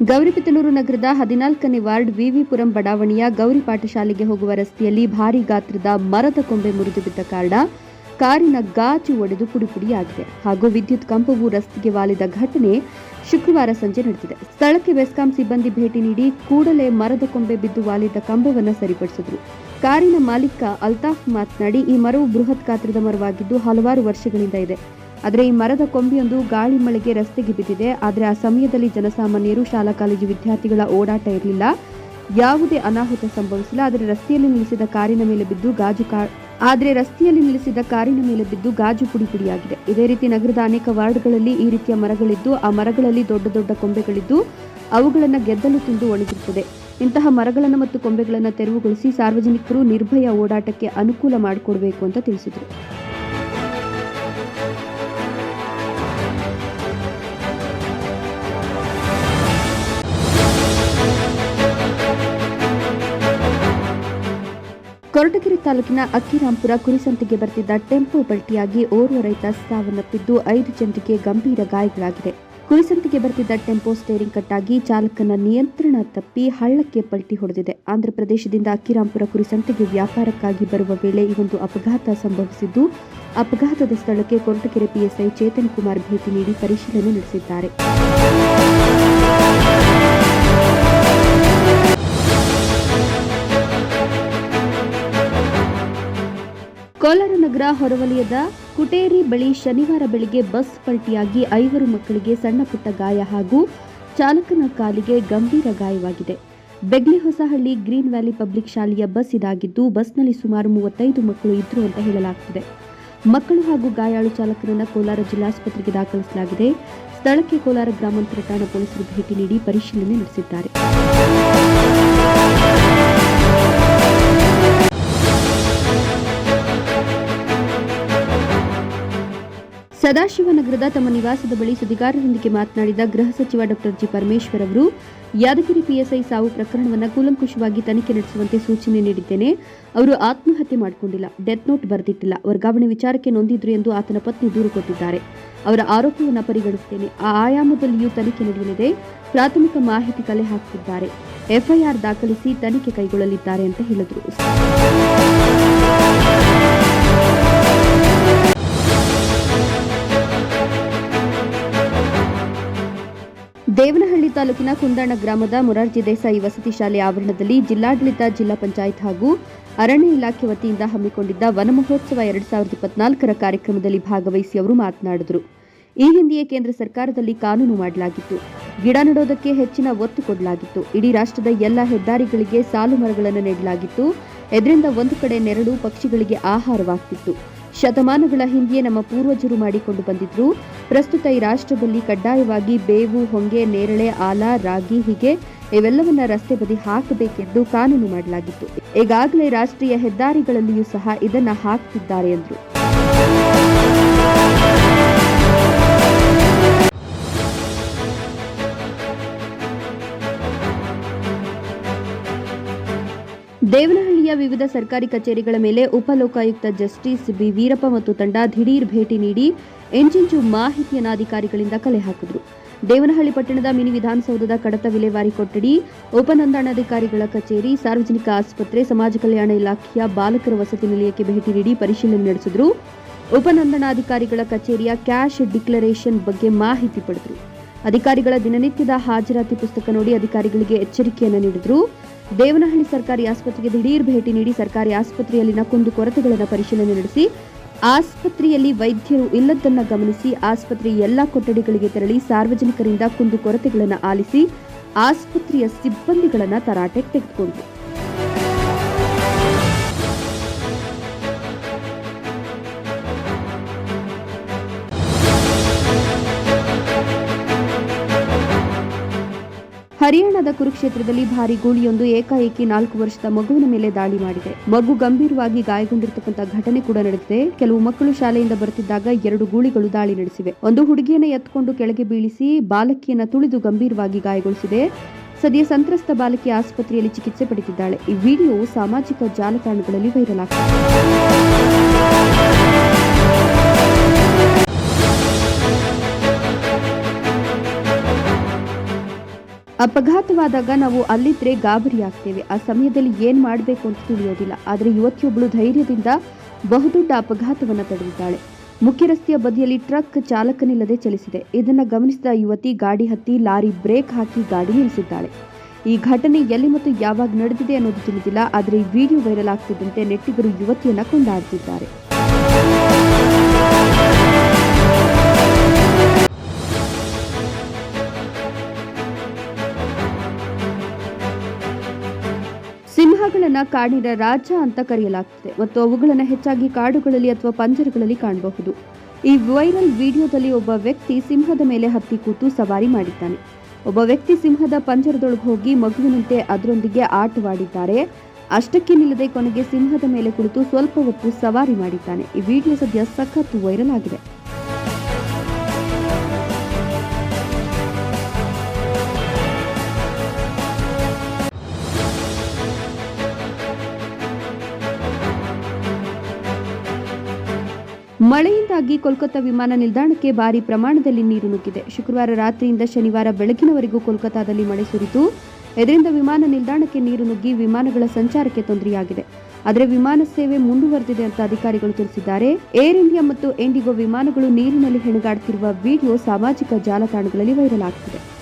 ಗೌರಿಬಿದನೂರು ನಗರದ ಹದಿನಾಲ್ಕನೇ ವಾರ್ಡ್ ವಿವಿಪುರಂ ಬಡಾವಣೆಯ ಗೌರಿ ಪಾಠಶಾಲೆಗೆ ಹೋಗುವ ರಸ್ತೆಯಲ್ಲಿ ಭಾರೀ ಗಾತ್ರದ ಮರದ ಕೊಂಬೆ ಮುರಿದು ಬಿದ್ದ ಕಾರಣ ಕಾರಿನ ಗಾಜು ಒಡೆದು ಪುಡಿಪುಡಿಯಾಗಿದೆ ಹಾಗೂ ವಿದ್ಯುತ್ ಕಂಬವು ರಸ್ತೆಗೆ ವಾಲಿದ ಘಟನೆ ಶುಕ್ರವಾರ ಸಂಜೆ ನಡೆದಿದೆ. ಸ್ಥಳಕ್ಕೆ ಬೆಸ್ಕಾಂ ಸಿಬ್ಬಂದಿ ಭೇಟಿ ನೀಡಿ ಕೂಡಲೇ ಮರದ ಕೊಂಬೆ ಬಿದ್ದು ವಾಲಿದ ಕಂಬವನ್ನು ಸರಿಪಡಿಸಿದ್ರು. ಕಾರಿನ ಮಾಲೀಕ ಅಲ್ತಾಫ್ ಮಾತನಾಡಿ, ಈ ಮರವು ಬೃಹತ್ ಗಾತ್ರದ ಮರವಾಗಿದ್ದು ಹಲವಾರು ವರ್ಷಗಳಿಂದ ಇದೆ. ಆದರೆ ಈ ಮರದ ಕೊಂಬಿಯೊಂದು ಗಾಳಿ ಮಳೆಗೆ ರಸ್ತೆಗೆ ಬಿದ್ದಿದೆ. ಆದರೆ ಆ ಸಮಯದಲ್ಲಿ ಜನಸಾಮಾನ್ಯರು ಶಾಲಾ ಕಾಲೇಜು ವಿದ್ಯಾರ್ಥಿಗಳ ಓಡಾಟ ಇರಲಿಲ್ಲ. ಯಾವುದೇ ಅನಾಹುತ ಸಂಭವಿಸಿಲ್ಲ. ಆದರೆ ರಸ್ತೆಯಲ್ಲಿ ನಿಲ್ಲಿಸಿದ ಕಾರಿನ ಮೇಲೆ ಬಿದ್ದು ಗಾಜು ಆದರೆ ರಸ್ತೆಯಲ್ಲಿ ನಿಲ್ಲಿಸಿದ ಕಾರಿನ ಮೇಲೆ ಬಿದ್ದು ಗಾಜು ಪುಡಿ ಪುಡಿಯಾಗಿದೆ. ಇದೇ ರೀತಿ ನಗರದ ಅನೇಕ ವಾರ್ಡ್ಗಳಲ್ಲಿ ಈ ರೀತಿಯ ಮರಗಳಿದ್ದು, ಆ ಮರಗಳಲ್ಲಿ ದೊಡ್ಡ ದೊಡ್ಡ ಕೊಂಬೆಗಳಿದ್ದು, ಅವುಗಳನ್ನು ಗೆದ್ದಲು ತಿಂದು ಒಣಗಿರುತ್ತದೆ ಇಂತಹ ಮರಗಳನ್ನು ಮತ್ತು ಕೊಂಬೆಗಳನ್ನು ತೆರವುಗೊಳಿಸಿ ಸಾರ್ವಜನಿಕರು ನಿರ್ಭಯ ಓಡಾಟಕ್ಕೆ ಅನುಕೂಲ ಮಾಡಿಕೊಡಬೇಕು ಅಂತ ತಿಳಿಸಿದರು. ಕೊರಟಗೆರೆ ತಾಲೂಕಿನ ಅಕ್ಕಿರಾಂಪುರ ಕುರಿಸಂತೆಗೆ ಬರ್ತಿದ್ದ ಟೆಂಪೋ ಪಲ್ಟಿಯಾಗಿ ಓರ್ವ ರೈತ ಸಾವನ್ನಪ್ಪಿದ್ದು ಐದು ಜನರಿಗೆ ಗಂಭೀರ ಗಾಯಗಳಾಗಿದೆ ಕುರಿಸಂತೆಗೆ ಬರ್ತಿದ್ದ ಟೆಂಪೋ ಸ್ಟೇರಿಂಗ್ ಕಟ್ಟಾಗಿ ಚಾಲಕನ ನಿಯಂತ್ರಣ ತಪ್ಪಿ ಹಳ್ಳಕ್ಕೆ ಪಲ್ಟಿ ಹೊಡೆದಿದೆ. ಆಂಧ್ರಪ್ರದೇಶದಿಂದ ಅಕ್ಕಿರಾಂಪುರ ಕುರಿಸಂತೆಗೆ ವ್ಯಾಪಾರಕ್ಕಾಗಿ ಬರುವ ವೇಳೆ ಈ ಒಂದು ಅಪಘಾತ ಸಂಭವಿಸಿದ್ದು, ಅಪಘಾತದ ಸ್ಥಳಕ್ಕೆ ಕೊರಟಗೆರೆ ಪಿಎಸ್ಐ ಚೇತನ್ ಕುಮಾರ್ ಭೇಟಿ ನೀಡಿ ಪರಿಶೀಲನೆ ನಡೆಸಿದ್ದಾರೆ. ಕೋಲಾರ ನಗರ ಹೊರವಲಯದ ಕುಟೇರಿ ಬಳಿ ಶನಿವಾರ ಬೆಳಗ್ಗೆ ಬಸ್ ಪಲ್ಟಿಯಾಗಿ ಐವರು ಮಕ್ಕಳಿಗೆ ಸಣ್ಣಪುಟ್ಟ ಗಾಯ ಹಾಗೂ ಚಾಲಕನ ಕಾಲಿಗೆ ಗಂಭೀರ ಗಾಯವಾಗಿದೆ. Begli Hosahalli Green Valley Public ಶಾಲೆಯ ಬಸ್ ಇದಾಗಿದ್ದು, ಬಸ್ನಲ್ಲಿ ಸುಮಾರು ಮೂವತ್ತೈದು ಮಕ್ಕಳು ಇದ್ರು ಅಂತ ಹೇಳಲಾಗುತ್ತಿದೆ ಮಕ್ಕಳು ಹಾಗೂ ಗಾಯಾಳು ಚಾಲಕರನ್ನು ಕೋಲಾರ ಜಿಲ್ಲಾಸ್ಪತ್ರೆಗೆ ದಾಖಲಿಸಲಾಗಿದೆ. ಸ್ಥಳಕ್ಕೆ ಕೋಲಾರ ಗ್ರಾಮಾಂತರ ಠಾಣಾ ಪೊಲೀಸರು ಭೇಟಿ ನೀಡಿ ಪರಿಶೀಲನೆ ನಡೆಸಿದ್ದಾರೆ. ಸದಾಶಿವನಗರದ ತಮ್ಮ ನಿವಾಸದ ಬಳಿ ಸುದ್ದಿಗಾರರೊಂದಿಗೆ ಮಾತನಾಡಿದ ಗೃಹ ಸಚಿವ ಡಾಕ್ಟರ್ ಜಿ ಪರಮೇಶ್ವರ್ ಅವರು, ಯಾದಗಿರಿ ಪಿಎಸ್ಐ ಸಾವು ಪ್ರಕರಣವನ್ನು ಕೂಲಂಕುಷವಾಗಿ ತನಿಖೆ ನಡೆಸುವಂತೆ ಸೂಚನೆ ನೀಡಿದ್ದೇನೆ. ಅವರು ಆತ್ಮಹತ್ಯೆ ಮಾಡಿಕೊಂಡಿಲ್ಲ, ಡೆತ್ ನೋಟ್ ಬರೆದಿಟ್ಟಿಲ್ಲ. ವರ್ಗಾವಣೆ ವಿಚಾರಕ್ಕೆ ನೊಂದಿದ್ರು ಎಂದು ಆತನ ಪತ್ನಿ ದೂರು ಕೊಟ್ಟಿದ್ದಾರೆ. ಅವರ ಆರೋಪವನ್ನು ಪರಿಗಣಿಸುತ್ತೇನೆ. ಆ ಆಯಾಮದಲ್ಲಿಯೂ ತನಿಖೆ ನಡೆಯಲಿದೆ. ಪ್ರಾಥಮಿಕ ಮಾಹಿತಿ ಕಲೆ ಹಾಕುತ್ತಿದ್ದಾರೆ. ಎಫ್ಐಆರ್ ದಾಖಲಿಸಿ ತನಿಖೆ ಕೈಗೊಳ್ಳಲಿದ್ದಾರೆ ಅಂತ ಹೇಳಿದರು. ತಾಲೂಕಿನ ಕುಂದಣ ಗ್ರಾಮದ ಮೊರಾರ್ಜಿ ದೇಸಾಯಿ ವಸತಿ ಶಾಲೆ ಆವರಣದಲ್ಲಿ ಜಿಲ್ಲಾಡಳಿತ, ಜಿಲ್ಲಾ ಪಂಚಾಯತ್ ಹಾಗೂ ಅರಣ್ಯ ಇಲಾಖೆ ವತಿಯಿಂದ ಹಮ್ಮಿಕೊಂಡಿದ್ದ ವನ ಮಹೋತ್ಸವ ಎರಡ್ ಸಾವಿರದ ಇಪ್ಪತ್ನಾಲ್ಕರ ಕಾರ್ಯಕ್ರಮದಲ್ಲಿ ಭಾಗವಹಿಸಿ ಅವರು ಮಾತನಾಡಿದರು. ಈ ಹಿಂದೆಯೇ ಕೇಂದ್ರ ಸರ್ಕಾರದಲ್ಲಿ ಕಾನೂನು ಮಾಡಲಾಗಿತ್ತು. ಗಿಡ ನೆಡೋದಕ್ಕೆ ಹೆಚ್ಚಿನ ಒತ್ತು ಕೊಡಲಾಗಿತ್ತು. ಇಡೀ ರಾಷ್ಟ್ರದ ಎಲ್ಲ ಹೆದ್ದಾರಿಗಳಿಗೆ ಸಾಲು ಮರಗಳನ್ನು ನೆಡಲಾಗಿತ್ತು. ಇದರಿಂದ ಒಂದು ಕಡೆ ನೆರಳು ಪಕ್ಷಿಗಳಿಗೆ ಆಹಾರವಾಗ್ತಿತ್ತು. ಶತಮಾನಗಳ ಹಿಂದೆಯೇ ನಮ್ಮ ಪೂರ್ವಜರು ಮಾಡಿಕೊಂಡು ಬಂದಿದ್ರು. ಪ್ರಸ್ತುತ ಈ ರಾಷ್ಟ್ರದಲ್ಲಿ ಕಡ್ಡಾಯವಾಗಿ ಬೇವು, ಹೊಂಗೆ, ನೇರಳೆ, ಆಲ, ರಾಗಿ, ಹೀಗೆ ಇವೆಲ್ಲವನ್ನ ರಸ್ತೆ ಬದಿ ಹಾಕಬೇಕೆಂದು ಕಾನೂನು ಮಾಡಲಾಗಿತ್ತು. ಈಗಾಗಲೇ ರಾಷ್ಟ್ರೀಯ ಹೆದ್ದಾರಿಗಳಲ್ಲಿಯೂ ಸಹ ಇದನ್ನ ಹಾಕ್ತಿದ್ದಾರೆ ಎಂದರು ದೇವನಹಳ್ಳಿಯ ವಿವಿಧ ಸರ್ಕಾರಿ ಕಚೇರಿಗಳ ಮೇಲೆ ಉಪಲೋಕಾಯುಕ್ತ ಜಸ್ಟಿಸ್ ಬಿ. ವೀರಪ್ಪ ಮತ್ತು ತಂಡ ದಿಢೀರ್ ಭೇಟಿ ನೀಡಿ ಎಂಚಿಂಚು ಮಾಹಿತಿಯನ್ನು ಅಧಿಕಾರಿಗಳಿಂದ ಕಲೆ ಹಾಕಿದ್ರು. ದೇವನಹಳ್ಳಿ ಪಟ್ಟಣದ ಮಿನಿ ವಿಧಾನಸೌಧದ ಕಡತ ವಿಲೇವಾರಿ ಕೊಠಡಿ, ಉಪನೋಂದಣಾಧಿಕಾರಿಗಳ ಕಚೇರಿ, ಸಾರ್ವಜನಿಕ ಆಸ್ಪತ್ರೆ, ಸಮಾಜ ಕಲ್ಯಾಣ ಇಲಾಖೆಯ ಬಾಲಕರ ವಸತಿ ನಿಲಯಕ್ಕೆ ಭೇಟಿ ನೀಡಿ ಪರಿಶೀಲನೆ ನಡೆಸಿದ್ರು. ಉಪನೋಂದಣಾಧಿಕಾರಿಗಳ ಕಚೇರಿಯ ಕ್ಯಾಶ್ ಡಿಕ್ಲರೇಷನ್ ಬಗ್ಗೆ ಮಾಹಿತಿ ಪಡೆದರು. ಅಧಿಕಾರಿಗಳ ದಿನನಿತ್ಯದ ಹಾಜರಾತಿ ಪುಸ್ತಕ ನೋಡಿ ಅಧಿಕಾರಿಗಳಿಗೆ ಎಚ್ಚರಿಕೆಯನ್ನು ನೀಡಿದರು. ದೇವನಹಳ್ಳಿ ಸರ್ಕಾರಿ ಆಸ್ಪತ್ರೆಗೆ ದಿಢೀರ್ ಭೇಟಿ ನೀಡಿ ಸರ್ಕಾರಿ ಆಸ್ಪತ್ರೆಯಲ್ಲಿನ ಕುಂದು ಕೊರತೆಗಳನ್ನು ಪರಿಶೀಲನೆ ನಡೆಸಿ, ಆಸ್ಪತ್ರೆಯಲ್ಲಿ ವೈದ್ಯರು ಇಲ್ಲದನ್ನ ಗಮನಿಸಿ, ಆಸ್ಪತ್ರೆ ಎಲ್ಲಾ ಕೊಠಡಿಗಳಿಗೆ ತೆರಳಿ ಸಾರ್ವಜನಿಕರಿಂದ ಕುಂದು ಕೊರತೆಗಳನ್ನು ಆಲಿಸಿ, ಆಸ್ಪತ್ರೆಯ ಸಿಬ್ಬಂದಿಗಳನ್ನು ತರಾಟೆಗೆ ತೆಗೆದುಕೊಂಡರು. ಹರಿಯಾಣದ ಕುರುಕ್ಷೇತ್ರದಲ್ಲಿ ಭಾರಿ ಗೂಳಿಯೊಂದು ಏಕಾಏಕಿ ನಾಲ್ಕು ವರ್ಷದ ಮಗುವಿನ ಮೇಲೆ ದಾಳಿ ಮಾಡಿದೆ. ಮಗು ಗಂಭೀರವಾಗಿ ಗಾಯಗೊಂಡಿರತಕ್ಕಂಥ ಘಟನೆ ಕೂಡ ನಡೆದಿದೆ. ಕೆಲವು ಮಕ್ಕಳು ಶಾಲೆಯಿಂದ ಬರುತ್ತಿದ್ದಾಗ ಎರಡು ಗೂಳಿಗಳು ದಾಳಿ ನಡೆಸಿವೆ. ಒಂದು ಹುಡುಗಿಯನ್ನು ಎತ್ಕೊಂಡು ಕೆಳಗೆ ಬೀಳಿಸಿ ಬಾಲಕಿಯನ್ನು ತುಳಿದು ಗಂಭೀರವಾಗಿ ಗಾಯಗೊಳಿಸಿದೆ. ಸದ್ಯ ಸಂತ್ರಸ್ತ ಬಾಲಕಿ ಆಸ್ಪತ್ರೆಯಲ್ಲಿ ಚಿಕಿತ್ಸೆ ಪಡೆದಿದ್ದಾಳೆ. ಈ ವಿಡಿಯೋ ಸಾಮಾಜಿಕ ಜಾಲತಾಣಗಳಲ್ಲಿ ವೈರಲ್ ಆಗ್ತಿದೆ. ಅಪಘಾತವಾದಾಗ ನಾವು ಅಲ್ಲಿದ್ರೆ ಗಾಬರಿ ಆಗ್ತೇವೆ ಆ ಸಮಯದಲ್ಲಿ ಏನ್ ಮಾಡಬೇಕು ಅಂತ ತಿಳಿಯೋದಿಲ್ಲ. ಆದರೆ ಯುವತಿಯೊಬ್ಬಳು ಧೈರ್ಯದಿಂದ ಬಹುದೊಡ್ಡ ಅಪಘಾತವನ್ನ ತಡೆದಿದ್ದಾಳೆ. ಮುಖ್ಯ ರಸ್ತೆಯ ಬದಿಯಲ್ಲಿ ಟ್ರಕ್ ಚಾಲಕನಿಲ್ಲದೆ ಚಲಿಸಿದೆ. ಇದನ್ನ ಗಮನಿಸಿದ ಯುವತಿ ಗಾಡಿ ಹತ್ತಿ ಲಾರಿ ಬ್ರೇಕ್ ಹಾಕಿ ಗಾಡಿ ನಿಲ್ಲಿಸಿದ್ದಾಳೆ. ಈ ಘಟನೆ ಎಲ್ಲಿ ಮತ್ತು ಯಾವಾಗ ನಡೆದಿದೆ ಅನ್ನೋದು ತಿಳಿದಿಲ್ಲ. ಆದರೆ ಈ ವಿಡಿಯೋ ವೈರಲ್ ಆಗ್ತಿದ್ದಂತೆ ನೆಟ್ಟಿಗರು ಯುವತಿಯನ್ನ ಕೊಂಡಾಡ್ತಿದ್ದಾರೆ. ಸಿಂಹಗಳನ್ನ ಕಾಡಿನ ರಾಜ ಅಂತ ಕರೆಯಲಾಗುತ್ತದೆ ಮತ್ತು ಅವುಗಳನ್ನು ಹೆಚ್ಚಾಗಿ ಕಾಡುಗಳಲ್ಲಿ ಅಥವಾ ಪಂಜರಗಳಲ್ಲಿ ಕಾಣಬಹುದು. ಈ ವೈರಲ್ ವಿಡಿಯೋದಲ್ಲಿ ಒಬ್ಬ ವ್ಯಕ್ತಿ ಸಿಂಹದ ಮೇಲೆ ಹತ್ತಿ ಕೂತು ಸವಾರಿ ಮಾಡಿದ್ದಾನೆ. ಒಬ್ಬ ವ್ಯಕ್ತಿ ಸಿಂಹದ ಪಂಜರದೊಳಗೆ ಹೋಗಿ ಮಗುವಿನಂತೆ ಅದರೊಂದಿಗೆ ಆಟವಾಡಿದ್ದಾರೆ. ಅಷ್ಟಕ್ಕೆ ನಿಲ್ಲದೆ ಕೊನೆಗೆ ಸಿಂಹದ ಮೇಲೆ ಕುಳಿತು ಸ್ವಲ್ಪ ಹೊತ್ತು ಸವಾರಿ ಮಾಡಿದ್ದಾನೆ. ಈ ವಿಡಿಯೋ ಸದ್ಯ ಸಖತ್ತು ವೈರಲ್ ಆಗಿದೆ. ಮಳೆಯಿಂದಾಗಿ ಕೋಲ್ಕತ್ತಾ ವಿಮಾನ ನಿಲ್ದಾಣಕ್ಕೆ ಭಾರಿ ಪ್ರಮಾಣದಲ್ಲಿ ನೀರು ನುಗ್ಗಿದೆ. ಶುಕ್ರವಾರ ರಾತ್ರಿಯಿಂದ ಶನಿವಾರ ಬೆಳಗಿನವರೆಗೂ ಕೋಲ್ಕತ್ತಾದಲ್ಲಿ ಮಳೆ ಸುರಿತು ಇದರಿಂದ ವಿಮಾನ ನಿಲ್ದಾಣಕ್ಕೆ ನೀರು ನುಗ್ಗಿ ವಿಮಾನಗಳ ಸಂಚಾರಕ್ಕೆ ತೊಂದರೆಯಾಗಿದೆ. ಆದರೆ ವಿಮಾನ ಸೇವೆ ಮುಂದುವರೆದಿದೆ ಅಂತ ಅಧಿಕಾರಿಗಳು ತಿಳಿಸಿದ್ದಾರೆ. ಏರ್ ಇಂಡಿಯಾ ಮತ್ತು ಇಂಡಿಗೋ ವಿಮಾನಗಳು ನೀರಿನಲ್ಲಿ ಹೆಣಗಾಡುತ್ತಿರುವ ವಿಡಿಯೋ ಸಾಮಾಜಿಕ ಜಾಲತಾಣಗಳಲ್ಲಿ ವೈರಲ್ ಆಗ್ತಿದೆ.